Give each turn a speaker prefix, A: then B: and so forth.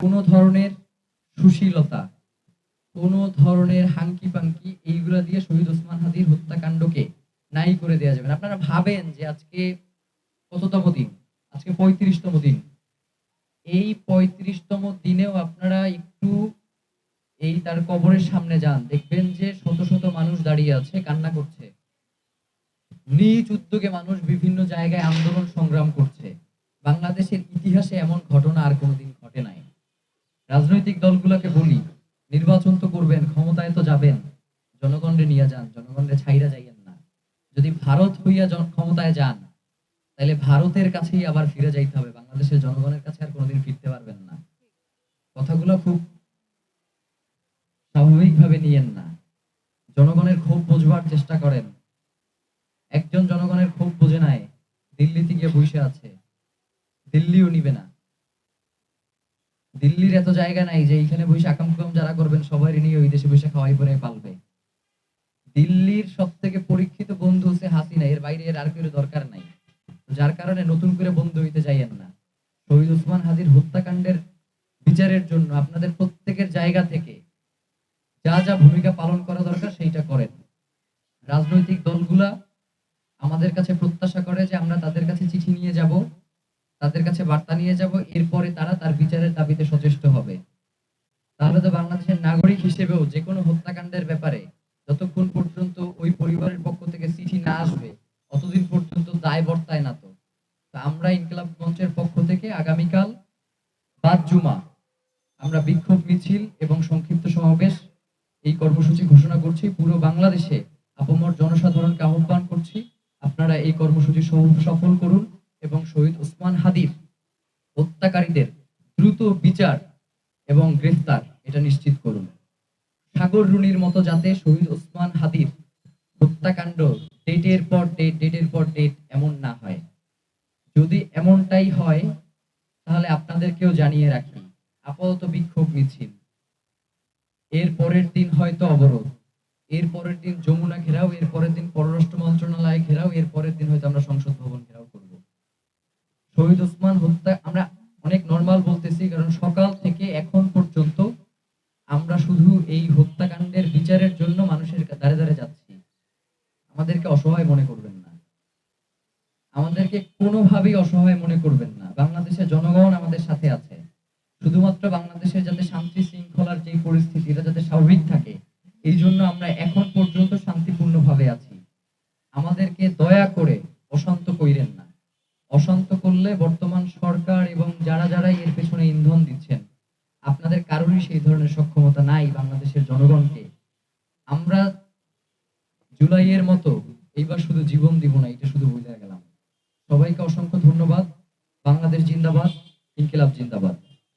A: কোনো ধরনের সুশীলতা, কোনো ধরনের হাঙ্কি পাঙ্কি এইগুলা দিয়ে শহীদ ওসমান হাদির হত্যাকাণ্ডকে নাই করে দেওয়া যাবে আপনারা ভাবেন যে আজকে কততম দিন? আজকে পঁয়ত্রিশতম দিন। এই পঁয়ত্রিশতম দিনেও আপনারা একটু এই তার কবরের সামনে যান। দেখবেন যে শত শত মানুষ দাঁড়িয়ে আছে, কান্না করছে। নিজ উদ্যোগে মানুষ বিভিন্ন জায়গায় আন্দোলন সংগ্রাম করছে। বাংলাদেশের ইতিহাসে এমন ঘটনা আর কোনোদিন রাজনৈতিক দলগুলোকে বলি, নির্বাচন তো করবেন, ক্ষমতায় তো যাবেন। জনগণরে নিয়ে যান, জনগণরে ছাইরা যাইয়েন না। যদি ভারত হইয়া ক্ষমতায় যান তাহলে ভারতের কাছেই আবার ফিরে যাইতে হবে। বাংলাদেশের জনগণের কাছে আর কোনোদিন ফিরতে পারবেন না। কথাগুলো খুব স্বাভাবিকভাবে নিয়েন না। জনগণের ক্ষোভ বোঝবার চেষ্টা করেন। একজন জনগণের ক্ষোভ বোঝে নাই, দিল্লিতে গিয়ে বসে আছে। দিল্লিও নিবে না। দিল্লির এত জায়গা নাই যে এইখানে বসে আকাম কুকাম যারা করবেন, সবাই নিয়ে ওই দেশে বসে খাওয়াই পরে পালবে। দিল্লির সব থেকে পরীক্ষিত বন্ধু হচ্ছে হাসিনা, এর বাইরে এর আর কেউ দরকার নাই। যার কারণে নতুন করে বন্ধু হইতে যাইয়েন না। শহীদ উসমান হাদির হত্যাকাণ্ডের বিচারের জন্য আপনাদের প্রত্যেকের জায়গা থেকে যা যা ভূমিকা পালন করা দরকার সেইটা করেন। রাজনৈতিক দলগুলা আমাদের কাছে প্রত্যাশা করে যে আমরা তাদের কাছে চিঠি নিয়ে যাব তাদের কাছে বার্তা নিয়ে যাব, এরপরে তারা তার বিচারের দাবিতে সচেষ্ট হবে। তাহলে তো বাংলাদেশের নাগরিক হিসেবেও যে কোনো হত্যাকাণ্ডের ব্যাপারে যতক্ষণ পর্যন্ত ওই পরিবারের পক্ষ থেকে চিঠি না আসবে অতদিন পর্যন্ত দায় বর্তায় না তো। আমরা ইনকলাব মঞ্চের পক্ষ থেকে আগামীকাল বাদ জুমা, আমরা বিক্ষোভ মিছিল এবং সংক্ষিপ্ত সমাবেশ এই কর্মসূচি ঘোষণা করছি। পুরো বাংলাদেশে আপমর জনসাধারণকে আহ্বান করছি, আপনারা এই কর্মসূচি সফ- সফল করুন। এবং শহীদ ওসমান হাদির হত্যাকারীদের দ্রুত বিচার এবং গ্রেফতার, এটা নিশ্চিত করুন। সাগর রুনির মতো যাতে শহীদ ওসমান হাদির হত্যাকাণ্ড ডেটের পর ডেট, ডেটের পর ডেট এমন না হয়। যদি এমনটাই হয়, তাহলে আপনাদেরকেও জানিয়ে রাখি, আপাতত বিক্ষোভ মিছিল। এর পরের দিন হয়তো অবরোধ, এর পরের দিন যমুনা ঘেরাও, এর পরের দিন পররাষ্ট্র মন্ত্রণালয় ঘেরাও, এর পরের দিন হয়তো আমরা সংসদ ভবন ঘেরাও করব। শহীদ ওসমান হত্যা আমরা অনেক নর্মাল বলতেছি, কারণ সকাল থেকে এখন পর্যন্ত আমরা শুধু এই হত্যাকাণ্ডের বিচারের জন্য মানুষের দাঁড়ে দাঁড়ে যাচ্ছি। আমাদেরকে অসহায় মনে করবেন না। আমাদেরকে কোনোভাবেই অসহায় মনে করবেন না। বাংলাদেশের জনগণ আমাদের সাথে আছে। শুধুমাত্র বাংলাদেশের যাতে শান্তি শৃঙ্খলার যে পরিস্থিতি, এটা যাতে স্বাভাবিক থাকে, এই জন্য আমরা এখন পর্যন্ত শান্তিপূর্ণভাবে আছি। আমাদেরকে দয়া করে করলে বর্তমান সরকার এবং যারা যারা এর পেছনে ইন্ধন দিচ্ছেন, আপনাদের কারোরই সেই ধরনের সক্ষমতা নাই বাংলাদেশের জনগণকে। আমরা জুলাইয়ের মতো এইবার শুধু জীবন দিব না, এটা শুধু বুঝে গেলাম। সবাইকে অসংখ্য ধন্যবাদ। বাংলাদেশ জিন্দাবাদ, ইনকিলাব জিন্দাবাদ।